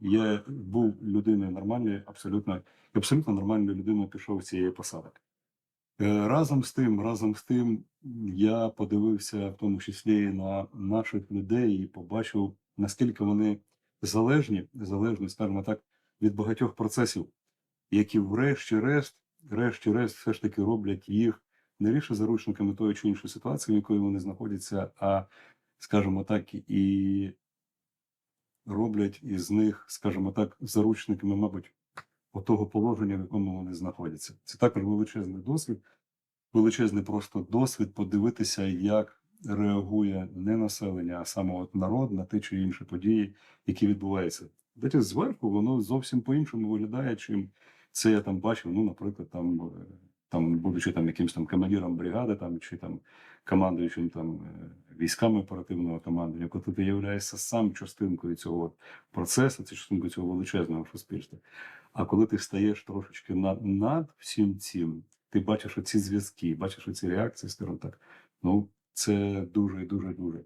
я був людиною нормальною, абсолютно, абсолютно нормальною людиною пішов з цієї посади. Е, Разом з тим, разом з тим, я подивився в тому числі на наших людей і побачив, наскільки вони залежні, залежні, скажімо так, від багатьох процесів, які врешті-решт, врешті-решт, все ж таки роблять їх не лише заручниками тої чи іншої ситуації, в якої вони знаходяться, а, скажімо так, і роблять із них, скажімо так, заручниками, мабуть, отого положення, в якому вони знаходяться. Це також величезний досвід, величезний просто досвід подивитися, як реагує не населення, а саме от народ на ті чи інші події, які відбуваються. Десь зверху воно зовсім по-іншому виглядає, чим це я там бачив. Ну, наприклад, там, е, там будучи там якимсь там командиром бригади, там чи там командуючим там е, військами оперативного командування, коли ти являєшся сам частинкою цього процесу, це частинкою цього величезного суспільства. А коли ти стаєш трошечки над, над всім цим, ти бачиш оці зв'язки, бачиш оці реакції, скажімо так. Ну, це дуже дуже дуже